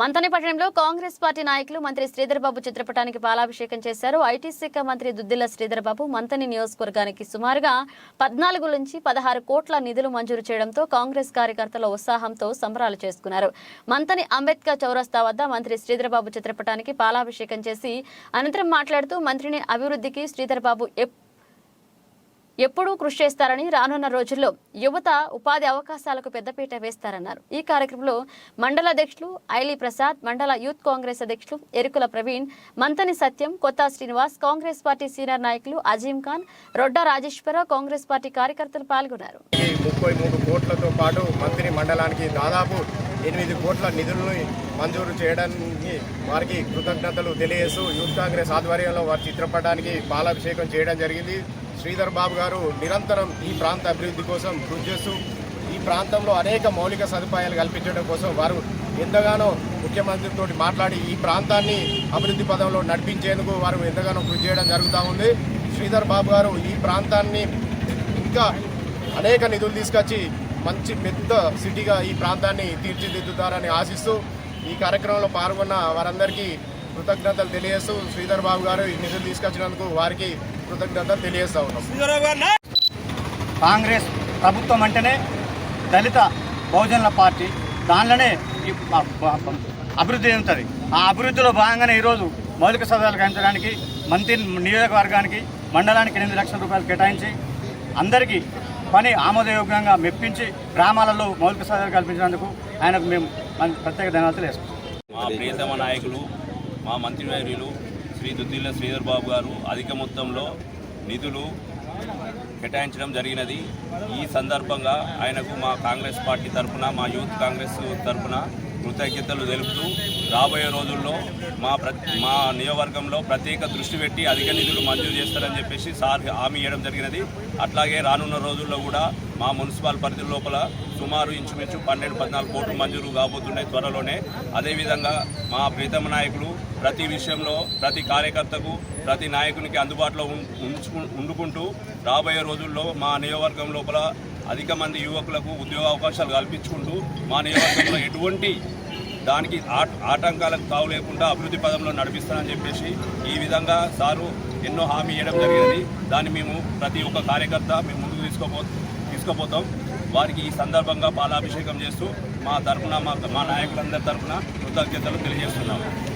మంతని పట్టణంలో కాంగ్రెస్ పార్టీ నాయకులు మంత్రి శ్రీధర్ బాబు చిత్రపటానికి పాలాభిషేకం చేశారు. ఐటీ శాఖ మంత్రి దుద్దిల్ల శ్రీధర్ బాబు మంతని నియోజకవర్గానికి సుమారుగా పద్నాలుగు నుంచి పదహారు కోట్ల నిధులు మంజూరు చేయడంతో కాంగ్రెస్ కార్యకర్తల ఉత్సాహంతో సంబరాలు చేసుకున్నారు. మంతని అంబేద్కర్ చౌరస్తా వద్ద మంత్రి శ్రీధర్బాబు చిత్రపటానికి పాలాభిషేకం చేసి అనంతరం మాట్లాడుతూ మంత్రిని అభివృద్ధికి శ్రీధర్ బాబు ఎప్పుడూ కృషి చేస్తారని రానున్న రోజుల్లో యువత ఉపాధి అవకాశాలకు పెద్దపీట వేస్తారన్నారు. ఈ కార్యక్రమంలో మండల అధ్యక్షులు ఐలీ ప్రసాద్ మండల యూత్ కాంగ్రెస్ అధ్యక్షులు ఎరుకుల ప్రవీణ్ మంతని సత్యం కొత్త శ్రీనివాస్ కాంగ్రెస్ పార్టీ సీనియర్ నాయకులు అజీం ఖాన్ రొడ్డా రాజేశ్వరరావు కాంగ్రెస్ పార్టీ కార్యకర్తలు పాల్గొన్నారు. ముప్పై మూడు కోట్లతో పాటు మంత్రి మండలానికి దాదాపు ఎనిమిది కోట్ల నిధులను మంజూరు చేయడానికి వారికి కృతజ్ఞతలు తెలియజేస్తూ యూత్ కాంగ్రెస్ ఆధ్వర్యంలో వారి చిత్రపటానికి పాలాభిషేకం చేయడం జరిగింది. శ్రీధర్ బాబు గారు నిరంతరం ఈ ప్రాంత అభివృద్ధి కోసం కృషి చేస్తూ ఈ ప్రాంతంలో అనేక మౌలిక సదుపాయాలు కల్పించడం కోసం వారు ఎంతగానో ముఖ్యమంత్రితో మాట్లాడి ఈ ప్రాంతాన్ని అభివృద్ధి పదంలో నడిపించేందుకు వారు ఎంతగానో కృషి చేయడం జరుగుతూ ఉంది. శ్రీధర్ బాబు గారు ఈ ప్రాంతాన్ని ఇంకా అనేక నిధులు తీసుకొచ్చి మంచి పెద్ద సిటీగా ఈ ప్రాంతాన్ని తీర్చిదిద్దుతారని ఆశిస్తూ ఈ కార్యక్రమంలో పాల్గొన్న వారందరికీ కృతజ్ఞతలు తెలియజేస్తూ శ్రీధర్ బాబు గారు ఈ నిధులు తీసుకొచ్చినందుకు వారికి కృతజ్ఞతలు తెలియజేస్తా ఉన్నాం. కాంగ్రెస్ ప్రభుత్వం అంటేనే దళిత బహుజనుల పార్టీ. దానిలోనే అభివృద్ధి చెందుతుంది ఆ అభివృద్ధిలో భాగంగానే ఈరోజు మౌలిక సదుపాయాలు కల్పించడానికి మంత్రి నియోజకవర్గానికి మండలానికి ఎనిమిది లక్షల రూపాయలు కేటాయించి అందరికీ పని ఆమోదయోగ్యంగా మెప్పించి గ్రామాలలో మౌలిక సదుపాయాలు కల్పించినందుకు ఆయనకు మేము ప్రత్యేక ధన్యవాదాలు వేసుకుంటాం మా ప్రియతమ నాయకులు మా మంత్రివర్యులు శ్రీ దుద్దిల్ల శ్రీధర్ బాబు గారు అధిక మొత్తంలో నిధులు కేటాయించడం జరిగినది. ఈ సందర్భంగా ఆయనకు మా కాంగ్రెస్ పార్టీ తరఫున మా యూత్ కాంగ్రెస్ తరఫున కృతజ్ఞతలు తెలుపుతూ రాబోయే రోజుల్లో మా మా నియోజకవర్గంలో ప్రత్యేక దృష్టి పెట్టి అధిక నిధులు మంజూరు చేస్తారని చెప్పేసి సార్ హామీ ఇవ్వడం జరిగినది. అట్లాగే రానున్న రోజుల్లో కూడా మా మున్సిపల్ పరిధి లోపల సుమారు ఇంచుమించు పన్నెండు పద్నాలుగు కోట్లు మంజూరు కాబోతున్నాయి త్వరలోనే. అదేవిధంగా మా ప్రీతమ నాయకులు ప్రతి విషయంలో ప్రతి కార్యకర్తకు ప్రతి నాయకునికి అందుబాటులో ఉం- ఉంచుకు ఉండుకుంటూ రాబోయే రోజుల్లో మా నియోజకవర్గం లోపల అధిక మంది యువకులకు ఉద్యోగ అవకాశాలు కల్పించుకుంటూ మా నియోజకవర్గంలో ఎటువంటి దానికి ఆట ఆటంకాలకు తావు లేకుండా అభివృద్ధి పదంలో నడిపిస్తానని చెప్పేసి ఈ విధంగా సారు ఎన్నో హామీ ఇవ్వడం జరిగింది. దాన్ని మేము ప్రతి ఒక్క కార్యకర్త మేము ముందుకు తీసుకోపో తీసుకుపోతాం. వారికి ఈ సందర్భంగా పాలాభిషేకం చేస్తూ మా తరఫున మా మా నాయకులందరి తరఫున కృతజ్ఞతలు తెలియజేస్తున్నాము.